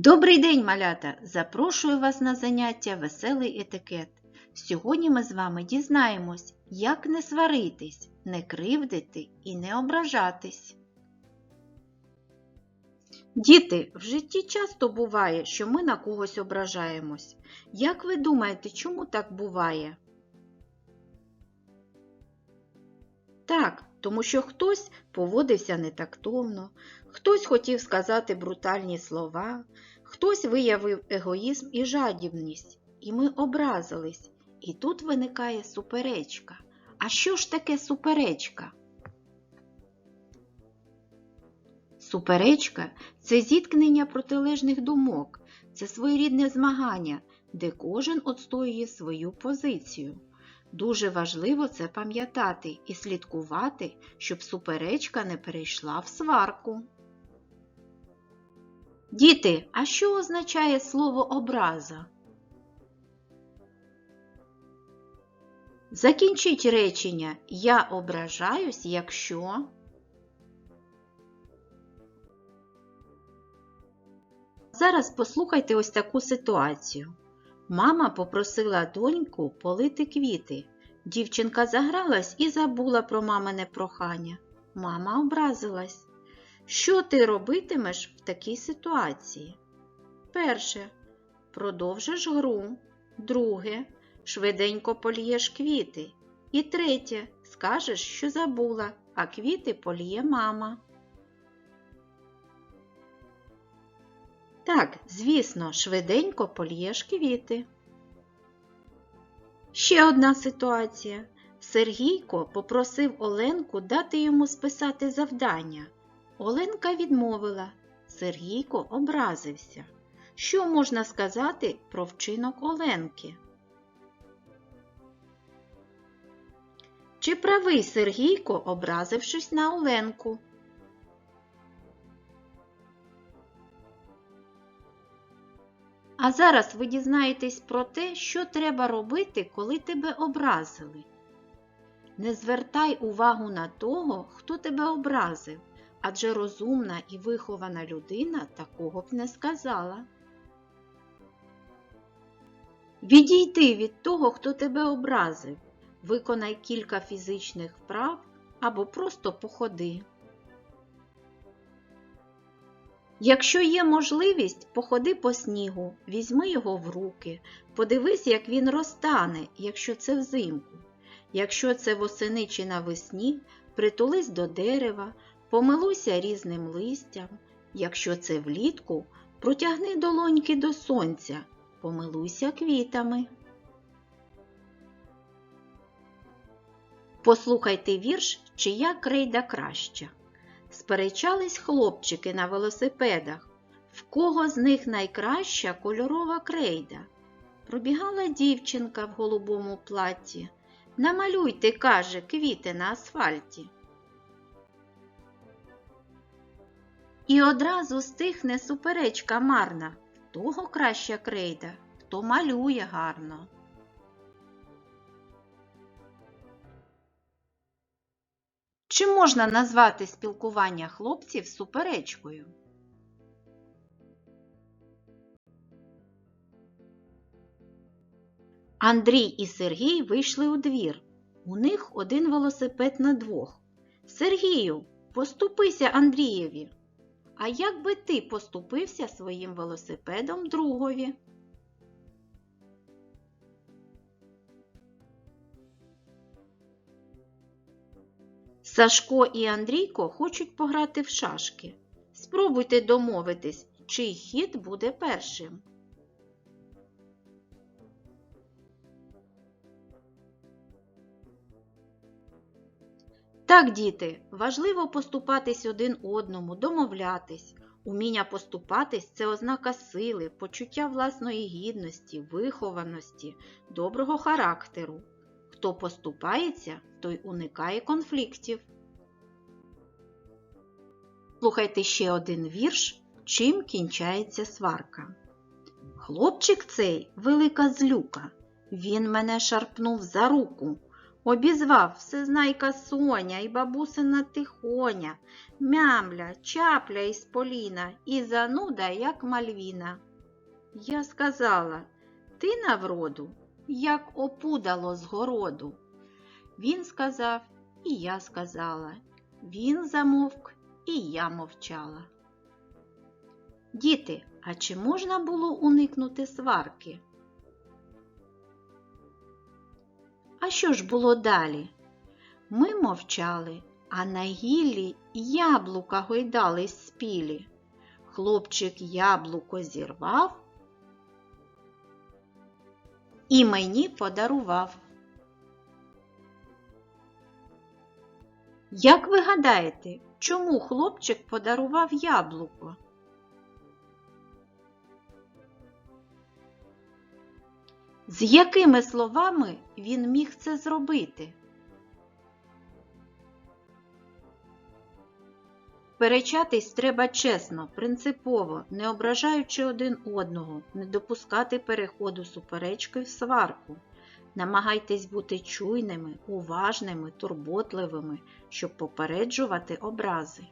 Добрий день, малята! Запрошую вас на заняття Веселий етикет. Сьогодні ми з вами дізнаємось, як не сваритись, не кривдити і не ображатись. Діти, в житті часто буває, що ми на когось ображаємось. Як ви думаєте, чому так буває? Так, тому що хтось поводився нетактовно, хтось хотів сказати брутальні слова, хтось виявив егоїзм і жадібність, і ми образились. І тут виникає суперечка. А що ж таке суперечка? Суперечка це зіткнення протилежних думок, це своєрідне змагання, де кожен отстоює свою позицію. Дуже важливо це пам'ятати і слідкувати, щоб суперечка не перейшла в сварку. Діти, а що означає слово образа? Закінчіть речення Я ображаюсь, якщо. Зараз послухайте ось таку ситуацію. Мама попросила доньку полити квіти. Дівчинка загралась і забула про мамине прохання. Мама образилась. Що ти робитимеш в такій ситуації? Перше. Продовжиш гру. Друге. Швиденько полієш квіти. І третє. Скажеш, що забула, а квіти поліє мама. Так, звісно, швиденько полієш квіти. Ще одна ситуація. Сергійко попросив Оленку дати йому списати завдання. Оленка відмовила. Сергійко образився. Що можна сказати про вчинок Оленки? Чи правий Сергійко, образившись на Оленку? А зараз ви дізнаєтесь про те, що треба робити, коли тебе образили. Не звертай увагу на того, хто тебе образив, адже розумна і вихована людина такого б не сказала. Відійди від того, хто тебе образив, виконай кілька фізичних вправ або просто походи. Якщо є можливість, походи по снігу, візьми його в руки, подивись, як він розтане, якщо це взимку. Якщо це восени чи навесні, притулись до дерева, помилуйся різним листям. Якщо це влітку, протягни долоньки до сонця, помилуйся квітами. Послухайте вірш, чия крейда краща. Сперечались хлопчики на велосипедах, в кого з них найкраща кольорова крейда. Пробігала дівчинка в голубому платті. Намалюйте, каже, квіти на асфальті. І одразу стихне суперечка марна, в того краща крейда, хто малює гарно. Чи можна назвати спілкування хлопців суперечкою? Андрій і Сергій вийшли у двір. У них один велосипед на двох. Сергію, поступися Андрієві. А як би ти поступився своїм велосипедом другові? Сашко і Андрійко хочуть пограти в шашки. Спробуйте домовитись, чий хід буде першим. Так, діти, важливо поступатись один одному, домовлятись. Уміння поступатись це ознака сили, почуття власної гідності, вихованості, доброго характеру. Хто поступається, той уникає конфліктів. Слухайте ще один вірш, чим кінчається сварка. Хлопчик цей велика злюка. Він мене шарпнув за руку. Обізвав всезнайка Соня і бабусина тихоня, мямля, чапля із поліна і зануда, як мальвіна. Я сказала, ти на вроду, як опудало з городу. Він сказав, і я сказала. Він замовк, і я мовчала. Діти, а чи можна було уникнути сварки? А що ж було далі? Ми мовчали, а на гіллі яблука гойдались спілі. Хлопчик яблуко зірвав і мені подарував. Як ви гадаєте, чому хлопчик подарував яблуко? З якими словами він міг це зробити? Перечатись треба чесно, принципово, не ображаючи один одного, не допускати переходу суперечки в сварку. Намагайтесь бути чуйними, уважними, турботливими, щоб попереджувати образи.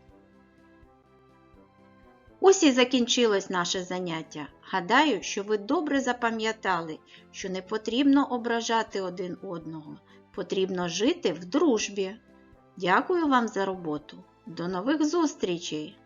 Ось і закінчилось наше заняття. Гадаю, що ви добре запам'ятали, що не потрібно ображати один одного, потрібно жити в дружбі. Дякую вам за роботу. До нових зустрічей!